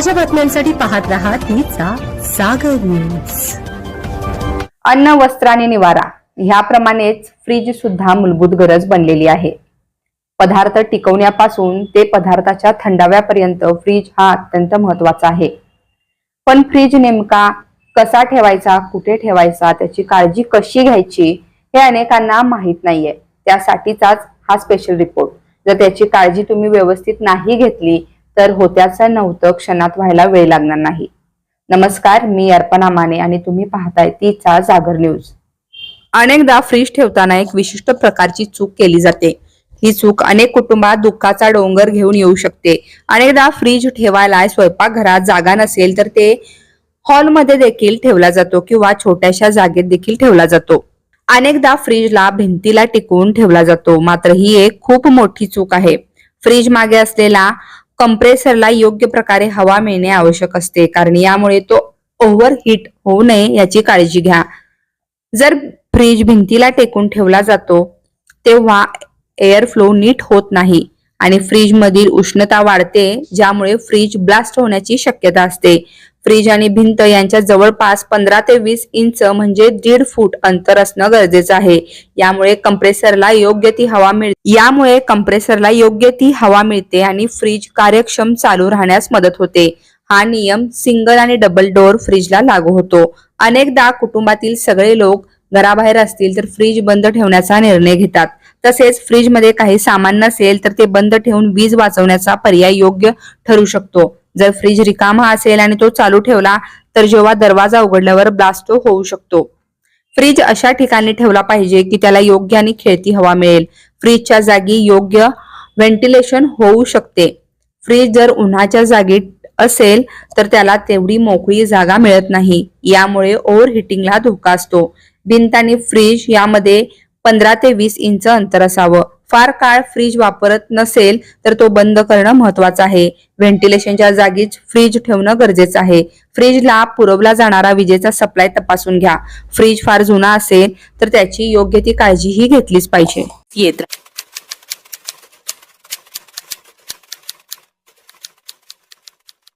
ताज्या बातम्यांसाठी पाहत राहा तिचा सागर न्यूज. अन्न वस्त्र आणि निवारा ह्याप्रमाणेच फ्रीज सुद्धा मूलभूत गरज बनलेली आहे. पदार्थ टिकवण्यापासून ते पदार्थाच्या थंडाव्यापर्यंत फ्रीज हा अत्यंत महत्त्वाचा आहे. पण फ्रीज नेमका कसा ठेवायचा कुठे ठेवायचा त्याची काळजी कशी घ्यायची हे अनेकांना माहीत नाहीये. त्यासाठीचाच हा स्पेशल रिपोर्ट जर त्याची काळजी तुम्ही व्यवस्थित नाही घेतली तर होत्याचं नव्हतं क्षणात व्हायला वेळ लागणार नाही. नमस्कार मी अर्पणा माने आणि तुम्ही पाहताय तीचा जागर न्यूज. अनेकदा फ्रीज ठेवताना एक विशिष्ट प्रकारची चूक केली जाते. ही चूक अनेक कुटुंबात दुःखाचा डोंगर घेऊन येऊ शकते. अनेकदा फ्रीज ठेवायला स्वयंपाकघरात जागा नसेल तर ते हॉलमध्ये देखील ठेवला जातो किंवा छोट्याशा जागेत देखील ठेवला जातो. अनेकदा फ्रीजला भिंतीला टिकवून ठेवला जातो. मात्र ही एक खूप मोठी चूक आहे. फ्रीज मागे असलेला कंप्रेसरला योग्य प्रकारे हवा मिळणे आवश्यक असते. कारण यामुळे तो ओव्हर हीट होऊ नये याची काळजी घ्या. जर फ्रीज भिंतीला टेकून ठेवला जातो तेव्हा एअर फ्लो नीट होत नाही आणि फ्रीज मधील उष्णता वाढते ज्यामुळे फ्रीज ब्लास्ट होण्याची शक्यता असते. फ्रीज आणि भिंत यांच्या जवळपास पंधरा ते वीस इंच म्हणजे दीड फूट अंतर असणं गरजेचं आहे. यामुळे कंप्रेसरला योग्य ती हवा मिळ यामुळे कंप्रेसरला योग्य ती हवा मिळते आणि फ्रीज कार्यक्षम चालू राहण्यास मदत होते. हा नियम सिंगल आणि डबल डोअर फ्रीजला लागू होतो. अनेकदा कुटुंबातील सगळे लोक घराबाहेर असतील तर फ्रीज बंद ठेवण्याचा निर्णय घेतात. तसेच फ्रीजमध्ये काही सामान नसेल तर ते बंद ठेवून वीज वाचवण्याचा पर्याय योग्य ठरू शकतो. जर फ्रीज रिकामा असेल आणि तो चालू ठेवला तर जेव्हा दरवाजा उघडल्यावर ब्लास्ट होऊ शकतो. फ्रीज अशा ठिकाणी ठेवला पाहिजे की त्याला योग्य आणि खेळती हवा मिळेल. फ्रीजच्या जागी योग्य व्हेंटिलेशन होऊ शकते. फ्रीज जर उन्हाच्या जागी असेल तर त्याला तेवढी मोकळी जागा मिळत नाही. यामुळे ओव्हर हिटिंगला धोका असतो. भिंत आणि फ्रीज यामध्ये पंधरा ते वीस इंच अंतर असावं. फार काळ फ्रीज वापरत नसेल तर तो बंद करणं महत्वाचं आहे. व्हेंटिलेशनच्या जागीच फ्रीज ठेवणं गरजेचं आहे. फ्रीजला पुरवला जाणारा विजेचा सप्लाय तपासून घ्या. फ्रीज फार जुना असेल तर त्याची योग्य ती काळजीही घेतलीच पाहिजे. येत